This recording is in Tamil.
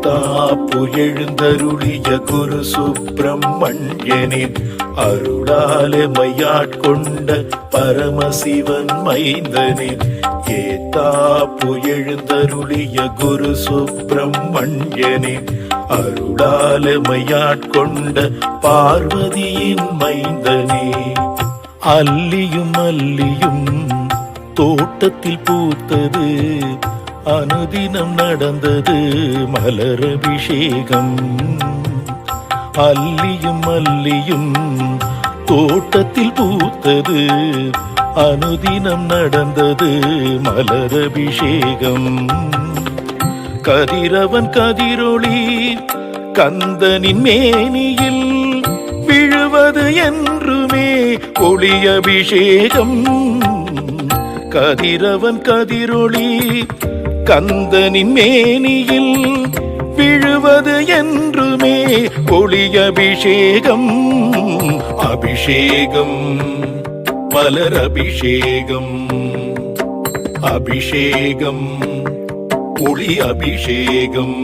ஏத்தாப்பு எழுந்தருளிய குரு சுப்பிரமணியனின் அருளாலே மையாட்கொண்ட பரமசிவன் மைந்தனின். ஏத்தாப்பு எழுந்தருளிய குரு சுப்பிரமணியனின் அருளாலே மையாட்கொண்ட பார்வதியின் மைந்தனே. அல்லியும் அல்லியும் தோட்டத்தில் பூத்தது அனுதினம் நடந்தது மலரபிஷேகம் அல்லியும் அல்லியும் தோட்டத்தில் பூத்தது அனுதினம் நடந்தது மலரபிஷேகம் கதிரவன் கதிரொளி கந்தனின் மேனியில் விழுவது என்றுமே ஒளி அபிஷேகம் கதிரவன் கதிரொளி கந்தனின் மேனியில் விழுவது என்றுமே ஒளி அபிஷேகம் அபிஷேகம் மலர் அபிஷேகம் அபிஷேகம் ஒளி அபிஷேகம்